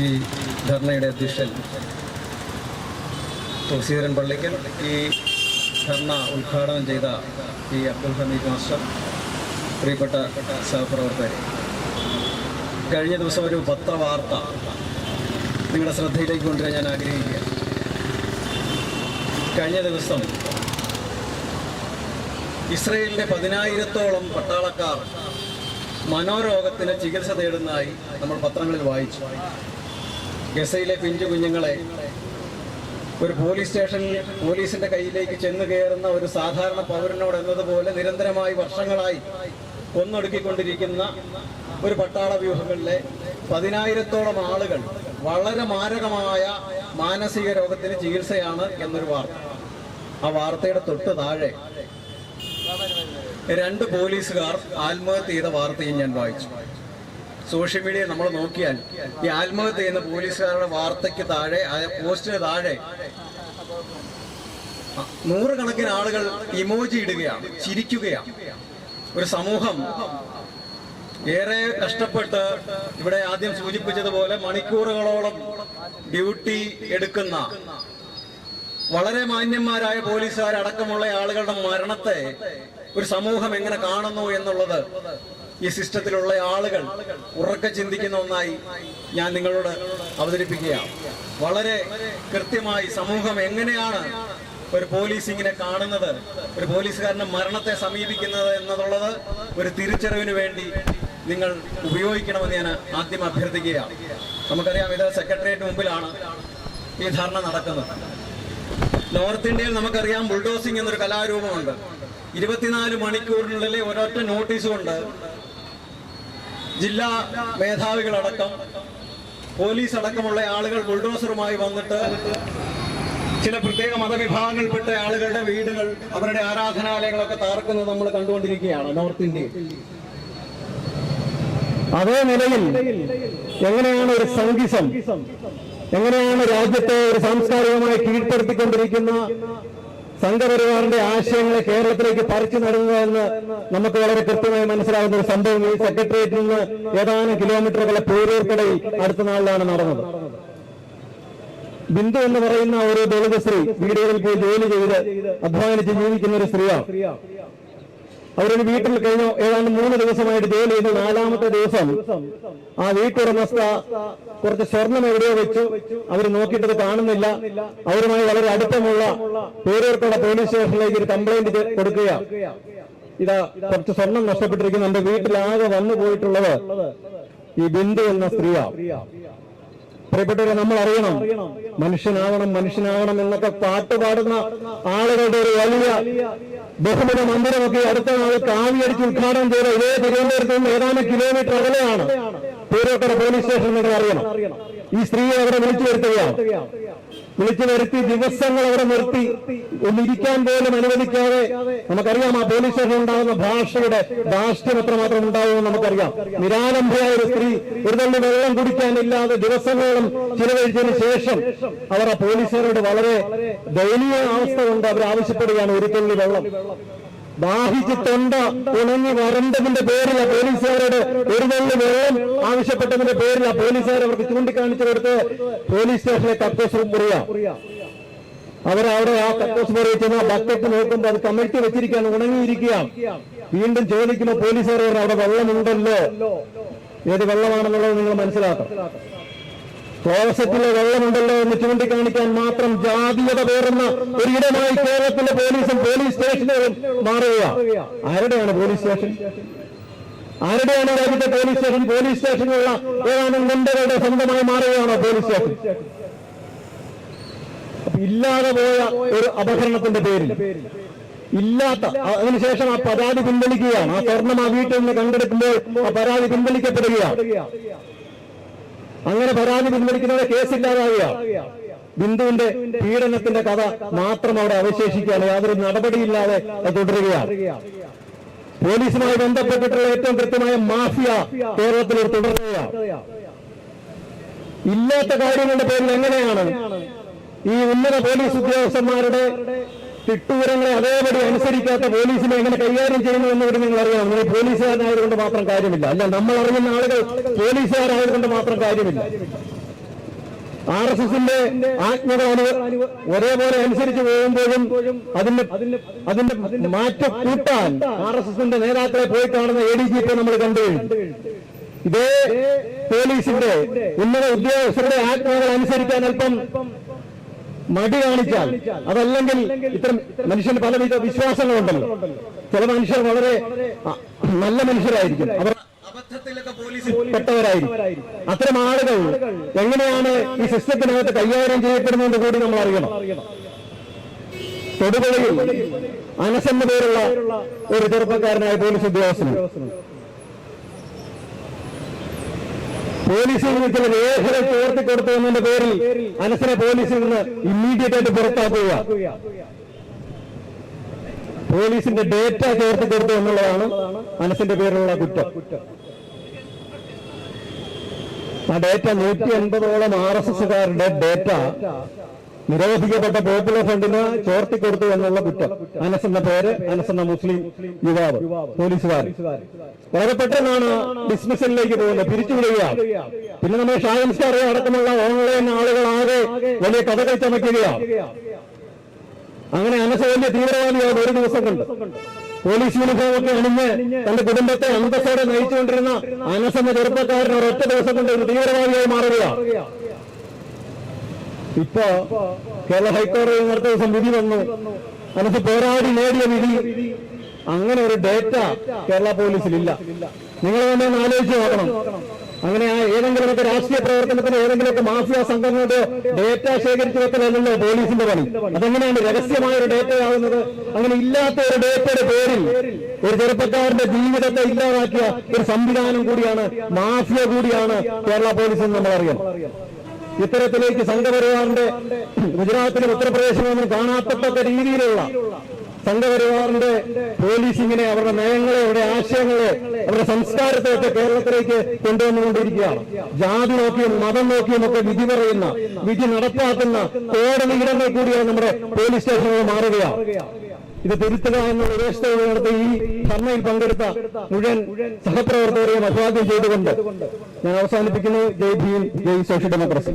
ഈ ധർണയുടെ അധ്യക്ഷൻ തുളസീധരൻ പള്ളിക്കൽ ഈ ധർണ ഉദ്ഘാടനം ചെയ്ത ഈ അബ്ദുൽ ഹമീദ് മാസ്റ്റർ പ്രിയപ്പെട്ട സഹപ്രവർത്തകർ കഴിഞ്ഞ ദിവസം ഒരു പത്രവാർത്ത നിങ്ങളുടെ ശ്രദ്ധയിലേക്ക് കൊണ്ടുവരാൻ ഞാൻ ആഗ്രഹിക്കുക കഴിഞ്ഞ ദിവസം ഇസ്രയേലിന്റെ പതിനായിരത്തോളം പട്ടാളക്കാർ മനോരോഗത്തിന് ചികിത്സ തേടുന്നതായി നമ്മൾ പത്രങ്ങളിൽ വായിച്ചു. ഗസയിലെ പിഞ്ചു കുഞ്ഞുങ്ങളെ ഒരു പോലീസ് സ്റ്റേഷനിൽ പോലീസിന്റെ കയ്യിലേക്ക് ചെന്ന് കയറുന്ന ഒരു സാധാരണ പൗരനോട് എന്നതുപോലെ നിരന്തരമായി വർഷങ്ങളായി കൊന്നൊടുക്കിക്കൊണ്ടിരിക്കുന്ന ഒരു പട്ടാള വ്യൂഹങ്ങളിലെ പതിനായിരത്തോളം ആളുകൾ വളരെ മാരകമായ മാനസിക രോഗത്തിന് ചികിത്സയാണ് എന്നൊരു വാർത്ത. ആ വാർത്തയുടെ തൊട്ട് താഴെ രണ്ട് പോലീസുകാർ ആത്മഹത്യ ചെയ്ത വാർത്തയും ഞാൻ വായിച്ചു. സോഷ്യൽ മീഡിയ നമ്മൾ നോക്കിയാൽ ഈ ആത്മഹത്യ ചെയ്യുന്ന പോലീസുകാരുടെ വാർത്തയ്ക്ക് താഴെ ആ പോസ്റ്റിന് താഴെ നൂറുകണക്കിന് ആളുകൾ ഇമോജി ഇടുകയാണ് ചിരിക്കുകയാണ്. ഒരു സമൂഹം ഏറെ കഷ്ടപ്പെട്ട് ഇവിടെ ആദ്യം സൂചിപ്പിച്ചതുപോലെ മണിക്കൂറുകളോളം ഡ്യൂട്ടി എടുക്കുന്ന വളരെ മാന്യന്മാരായ പോലീസുകാരടക്കമുള്ള ആളുകളുടെ മരണത്തെ ഒരു സമൂഹം എങ്ങനെ കാണുന്നു എന്നുള്ളത് ഈ സിസ്റ്റത്തിലുള്ള ആളുകൾ ഉറക്കെ ചിന്തിക്കുന്ന ഒന്നായി ഞാൻ നിങ്ങളോട് അവതരിപ്പിക്കുകയാണ്. വളരെ കൃത്യമായി സമൂഹം എങ്ങനെയാണ് ഒരു പോലീസ് ഇങ്ങനെ കാണുന്നത് ഒരു പോലീസുകാരന്റെ മരണത്തെ സമീപിക്കുന്നത് എന്നുള്ളത് ഒരു തിരിച്ചറിവിന് വേണ്ടി നിങ്ങൾ ഉപയോഗിക്കണമെന്ന് ഞാൻ ആദ്യം അഭ്യർത്ഥിക്കുകയാണ്. നമുക്കറിയാം ഇത് സെക്രട്ടേറിയറ്റ് മുമ്പിലാണ് ഈ ധർണ നടക്കുന്നത്. നോർത്ത് ഇന്ത്യയിൽ നമുക്കറിയാം ബുൾഡോസിംഗ് എന്നൊരു കലാരൂപമുണ്ട്. ഇരുപത്തിനാല് മണിക്കൂറിനുള്ളിൽ ഒരൊറ്റ നോട്ടീസ് കൊണ്ട് ജില്ലാ മേധാവികളടക്കം പോലീസ് അടക്കമുള്ള ആളുകൾ ബുൾഡോസറുമായി വന്നിട്ട് ചില പ്രത്യേക മതവിഭാഗങ്ങളിൽപ്പെട്ട ആളുകളുടെ വീടുകൾ അവരുടെ ആരാധനാലയങ്ങളൊക്കെ തകർക്കുന്നത് നമ്മൾ കണ്ടുകൊണ്ടിരിക്കുകയാണ് നോർത്ത് ഇന്ത്യയിൽ. അതേ നിലയിൽ എങ്ങനെയാണ് ഒരു സംഘിസം എങ്ങനെയാണ് രാജ്യത്തെ ഒരു സാംസ്കാരികമായി കീഴ്പ്പെടുത്തിക്കൊണ്ടിരിക്കുന്ന സംഘപരിവാറിന്റെ ആശയങ്ങളെ കേരളത്തിലേക്ക് പറിച്ചു നടുന്നതെന്ന് നമുക്ക് വളരെ കൃത്യമായി മനസ്സിലാകുന്ന ഒരു സംഭവം ഈ സെക്രട്ടേറിയറ്റിൽ നിന്ന് ഏതാനും കിലോമീറ്ററുകളെ പേരൂർക്കടയിൽ അടുത്ത നാളിലാണ് നടന്നത്. ബിന്ദു എന്ന് പറയുന്ന ഒരു ദളിത സ്ത്രീ വീടുകളിൽ പോയി ജോലി ചെയ്ത് അധ്വാനിച്ച് ജീവിക്കുന്ന ഒരു സ്ത്രീയാണ്. അവരൊരു വീട്ടിൽ കഴിഞ്ഞ ഏതാണ്ട് മൂന്ന് ദിവസമായിട്ട് ജോലി ചെയ്ത് നാലാമത്തെ ദിവസം ആ വീട്ടുടമസ്ഥ കുറച്ച് സ്വർണം എവിടെയോ വെച്ചു. അവർ നോക്കിയിട്ടത് കാണുന്നില്ല. അവരുമായി വളരെ അടുപ്പമുള്ള പേരൂർക്കോട പോലീസ് സ്റ്റേഷനിലേക്ക് ഒരു കംപ്ലൈന്റ് കൊടുക്കുക ഇതാ കുറച്ച് സ്വർണം നഷ്ടപ്പെട്ടിരിക്കുന്നു. എന്റെ വീട്ടിലാകെ വന്നു പോയിട്ടുള്ളത് ഈ ബിന്ദു എന്ന സ്ത്രീയാ. പ്രിയപ്പെട്ടവരെ നമ്മൾ അറിയണം. മനുഷ്യനാവണം മനുഷ്യനാവണം എന്നൊക്കെ പാട്ട് പാടുന്ന ആളുകളുടെ ഒരു വലിയ ബഹുമുഖ മന്ദിരമൊക്കെ അടുത്ത നാൾ കാവിയടിച്ച് ഉദ്ഘാടനം ചെയ്ത ഇതേ തിരുവനന്തപുരത്ത് നിന്ന് ഏതാനും കിലോമീറ്റർ അകലെയാണ് പേരോക്കര പോലീസ് സ്റ്റേഷൻ നിങ്ങൾ അറിയണം. ഈ സ്ത്രീയെ അവിടെ വിളിച്ചു വരുത്തുകയാണ്. വിളിച്ചു വരുത്തി ദിവസങ്ങൾ അവിടെ നിർത്തി. ഒന്നിരിക്കാൻ പോലും അനുവദിക്കാതെ നമുക്കറിയാം ആ പോലീസ് സ്റ്റേഷൻ ഉണ്ടാകുന്ന ഭാഷയുടെ ധാർഷ്ട്യം എത്രമാത്രം ഉണ്ടാവുമെന്ന് നമുക്കറിയാം. നിരാലംബയായ ഒരു സ്ത്രീ ഒരു തള്ളി വെള്ളം കുടിക്കാനില്ലാതെ ദിവസങ്ങളോളം ചിലവഴിച്ചതിന് ശേഷം അവർ ആ പോലീസുകാരോട് വളരെ ദയനീയ അവസ്ഥ കൊണ്ട് അവർ ആവശ്യപ്പെടുകയാണ് ഒരു തുള്ളി വെള്ളം. ദാഹിച്ച് തൊണ്ട ഉണങ്ങി വരണ്ടതിന്റെ പേരിൽ ആ പോലീസുകാരോട് ഒരു നല്ല വെള്ളം ആവശ്യപ്പെട്ടതിന്റെ പേരിൽ ആ പോലീസുകാർ അവർക്ക് ചൂണ്ടിക്കാണിച്ചു കൊടുത്ത് പോലീസ് സ്റ്റേഷനിലെ കക്കോസ് മുറിയ. അവരവിടെ ആ കക്കോസ് മുറിയിൽ ചെന്ന് ബക്കറ്റ് നോക്കുമ്പോൾ അത് കമഴ്ത്തി വെച്ചിരിക്കുകയാണ് ഉണങ്ങിയിരിക്കുകയാണ് വീണ്ടും ചോദിക്കുമ്പോൾ പോലീസുകാർ അവിടെ വെള്ളമുണ്ടല്ലോ. ഏത് വെള്ളമാണെന്നുള്ളത് നിങ്ങൾ മനസ്സിലാക്കണം. ക്ലോസറ്റിലെ വെള്ളമുണ്ടല്ലോ എന്ന് ചൂണ്ടിക്കാണിക്കാൻ മാത്രം ജാതീയത പേറുന്ന ഒരിടമായി കേരളത്തിലെ പോലീസും പോലീസ് സ്റ്റേഷനുകളും മാറുക ആരുടെയാണ് പോലീസ് സ്റ്റേഷൻ? ആരുടെയാണ് രാജ്യത്തെ പോലീസ് സ്റ്റേഷൻ? പോലീസ് സ്റ്റേഷനുള്ള ഏതാനും ഗുണ്ടകളുടെ സ്വന്തമായി മാറുകയാണോ പോലീസ് സ്റ്റേഷൻ? ഇല്ലാതെ പോയ ഒരു അപഹരണത്തിന്റെ പേരിൽ. ഇല്ലാത്ത അതിനുശേഷം ആ പരാതി പിൻവലിക്കുകയാണ്. ആ സ്വർണം ആ വീട്ടിൽ നിന്ന് കണ്ടെടുക്കുമ്പോൾ ആ പരാതി പിൻവലിക്കപ്പെടുകയാണ്. അങ്ങനെ പരാതി പിൻവലിക്കുന്നവരെ കേസില്ലാതാവുക. ബിന്ദുവിന്റെ പീഡനത്തിന്റെ കഥ മാത്രം അവിടെ അവശേഷിക്കുകയാണ്. യാതൊരു നടപടിയില്ലാതെ തുടരുകയാണ്. പോലീസുമായി ബന്ധപ്പെട്ടിട്ടുള്ള ഏറ്റവും കൃത്യമായ മാഫിയ കേരളത്തിൽ ഒരു തുടരുകയാണ് ഇല്ലാത്ത കാര്യങ്ങളുടെ പേരിൽ എങ്ങനെയാണ് ഈ ഉന്നത പോലീസ് ഉദ്യോഗസ്ഥന്മാരുടെ തിട്ടൂരങ്ങളെ അതേപടി അനുസരിക്കാത്ത പോലീസിനെ എങ്ങനെ കൈകാര്യം ചെയ്യുന്നു കൂടി നിങ്ങൾ അറിയണം നിങ്ങൾ പോലീസുകാരനായതുകൊണ്ട് മാത്രം കാര്യമില്ല. അല്ല നമ്മൾ അറിയുന്ന ആളുകൾ പോലീസുകാരായതുകൊണ്ട് മാത്രം കാര്യമില്ല. ആർ എസ് എസിന്റെ ആജ്ഞകളാണ് ഒരേപോലെ അനുസരിച്ച് പോകുമ്പോഴും അതിന്റെ അതിന്റെ മാറ്റം കൂട്ടാൻ ആർ എസ് എസിന്റെ നേതാക്കളെ പോയി എ ഡി ജി പി നമ്മൾ കണ്ടു. ഇതേ പോലീസിന്റെ ഉന്നത ഉദ്യോഗസ്ഥരുടെ ആജ്ഞകൾ അനുസരിക്കാൻ അല്പം മടി കാണിച്ചാൽ അതല്ലെങ്കിൽ ഇത്തരം മനുഷ്യന് പലവിധ വിശ്വാസങ്ങളുണ്ടല്ലോ. ചില മനുഷ്യർ വളരെ നല്ല മനുഷ്യരായിരിക്കും. അവർ അബദ്ധത്തിലൊക്കെ പോലീസ് പെട്ടവരായിരിക്കും. അത്തരം ആളുകൾ എങ്ങനെയാണ് ഈ സിസ്റ്റത്തിനകത്ത് കൈകാര്യം ചെയ്യപ്പെടുന്നതെന്ന് കൂടി നമ്മൾ അറിയണം. തൊടുപുഴയിൽ അനസ് എന്ന പേരുള്ള ഒരു ചെറുപ്പക്കാരനായ പോലീസ് ഉദ്യോഗസ്ഥന് പോലീസിൽ നിന്ന് ചില രേഖകൾ ചേർത്തി കൊടുത്തു എന്നതിന്റെ പേരിൽ അനസിനെ പോലീസിൽ നിന്ന് ഇമ്മീഡിയറ്റ് ആയിട്ട് പുറത്താക്കുക പോലീസിന്റെ ഡേറ്റ ചേർത്തി കൊടുത്തു എന്നുള്ളതാണ് അനസിന്റെ പേരിലുള്ള കുറ്റം. ആ ഡേറ്റ നൂറ്റി അൻപതോളം ആർ എസ് എസുകാരുടെ ഡേറ്റ നിരോധിക്കപ്പെട്ട പോപ്പുലർ ഫ്രണ്ടിന് ചോർത്തിക്കൊടുത്തു എന്നുള്ള കുറ്റം. അനസ് എന്ന പേര് അനസ് മുസ്ലിം യുവാവ് പോലീസുകാർ വളരെ പെട്ടെന്നാണ് ഡിസ്മിസലിലേക്ക് പോകുന്നത്. പിരിച്ചുവിടുകയാണ്. പിന്നെ നമ്മൾ ഷായൻ അടക്കമുള്ള ഓൺലൈൻ ആളുകളാകെ വലിയ കഥകൾ ചമയ്ക്കുകയാണ്. അങ്ങനെ അനസ് വലിയ തീവ്രവാദിയാണ് ഒരു ദിവസം കൊണ്ട് പോലീസ് യൂണിഫോം ഒക്കെ അണിഞ്ഞ് തന്റെ കുടുംബത്തെ അന്തസ്സോടെ നയിച്ചുകൊണ്ടിരുന്ന അനസ് എന്ന ചെറുപ്പക്കാരൻ ഒരൊറ്റ ദിവസം കൊണ്ട് ഒരു തീവ്രവാദിയായി മാറുകയാണ്. ഇപ്പോ കേരള ഹൈക്കോടതി നേരത്തെ ദിവസം വിധി വന്നു. നമുക്ക് പോരാടി നേടിയ വിധി. അങ്ങനെ ഒരു ഡേറ്റ കേരള പോലീസിൽ ഇല്ല നിങ്ങൾ തന്നെ ഒന്ന് ആലോചിച്ച് നോക്കണം. അങ്ങനെ ആ ഏതെങ്കിലുമൊക്കെ രാഷ്ട്രീയ പ്രവർത്തനത്തിന് ഏതെങ്കിലുമൊക്കെ മാഫിയ സംഘങ്ങളുടെ ഡേറ്റ ശേഖരിച്ചു വെക്കലല്ലോ പോലീസിന്റെ പണി. അതെങ്ങനെയാണ് രഹസ്യമായ ഒരു ഡേറ്റ ആകുന്നത് അങ്ങനെ ഇല്ലാത്ത ഒരു ഡേറ്റയുടെ പേരിൽ ഒരു ചെറുപ്പക്കാരന്റെ ജീവിതത്തെ ഇല്ലാതാക്കിയ ഒരു സംവിധാനം കൂടിയാണ് മാഫിയ കൂടിയാണ് കേരള പോലീസ് എന്ന് നമ്മൾ അറിയണം. ഇത്തരത്തിലേക്ക് സംഘപരിവാറിന്റെ ഗുജറാത്തിലും ഉത്തർപ്രദേശിലും ഒന്നും കാണാത്തക്ക രീതിയിലുള്ള സംഘപരിവാറിന്റെ പോലീസിങ്ങിനെ അവരുടെ നയങ്ങളെ അവരുടെ ആശയങ്ങളെ അവരുടെ സംസ്കാരത്തെ ഒക്കെ കേരളത്തിലേക്ക് കൊണ്ടുവന്നുകൊണ്ടിരിക്കുകയാണ്. ജാതി നോക്കിയും മതം നോക്കിയും ഒക്കെ വിധി പറയുന്ന വിധി നടപ്പാക്കുന്ന കോടതി ഇടങ്ങൾ കൂടിയാണ് നമ്മുടെ പോലീസ് സ്റ്റേഷനുകൾ മാറുകയാണ്. ഇത് തിരുത്തുക എന്നുള്ള ഉദ്ദേശത്തോടെ നടത്തി ഈ ധർമ്മയിൽ പങ്കെടുത്ത മുഴുവൻ സഹപ്രവർത്തകരെയും അഭിവാദ്യം ചെയ്തുകൊണ്ട് ഞാൻ അവസാനിപ്പിക്കുന്നു. Jai Bhim Jai social democracy.